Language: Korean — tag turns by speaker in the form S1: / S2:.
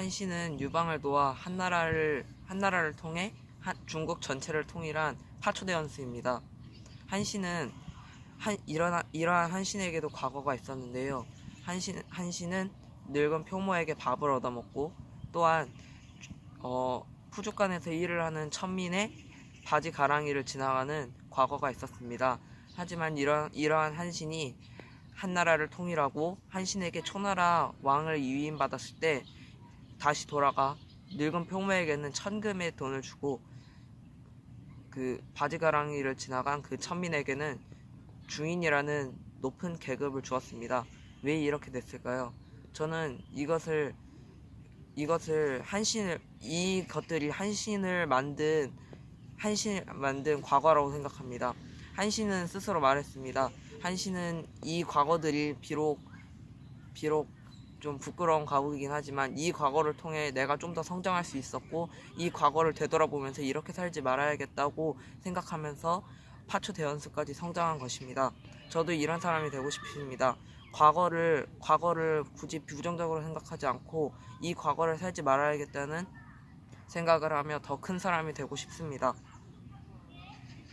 S1: 한신은 유방을 놓아 한나라를 한나라를 통해 한- 중국 전체를 통일한 파초대원수입니다. 한신은 한 이러한 이러한 한신에게도 과거가 있었는데요. 한신 한신은 늙은 표모에게 밥을 얻어먹고 또한 어, 푸주간에서 일을 하는 천민의 바지 가랑이를 지나가는 과거가 있었습니다. 하지만 이런 이러한 한신이 한나라를 통일하고 한신에게 초나라 왕을 위임받았을 때 다시 돌아가 늙은 표모에게는 천금의 돈을 주고 그 바지가랑이를 지나간 그 천민에게는 주인이라는 높은 계급을 주었습니다. 왜 이렇게 됐을까요? 저는 이것을 이것을 한신을 이 것들이 한신을 만든 한신을 만든 과거라고 생각합니다. 한신은 스스로 말했습니다. 한신은 이 과거들이 비록 비록 좀 부끄러운 과거이긴 하지만 이 과거를 통해 내가 좀 더 성장할 수 있었고 이 과거를 되돌아보면서 이렇게 살지 말아야겠다고 생각하면서 파초 대연수까지 성장한 것입니다. 저도 이런 사람이 되고 싶습니다. 과거를 과거를 굳이 부정적으로 생각하지 않고 이 과거를 살지 말아야겠다는 생각을 하며 더 큰 사람이 되고 싶습니다.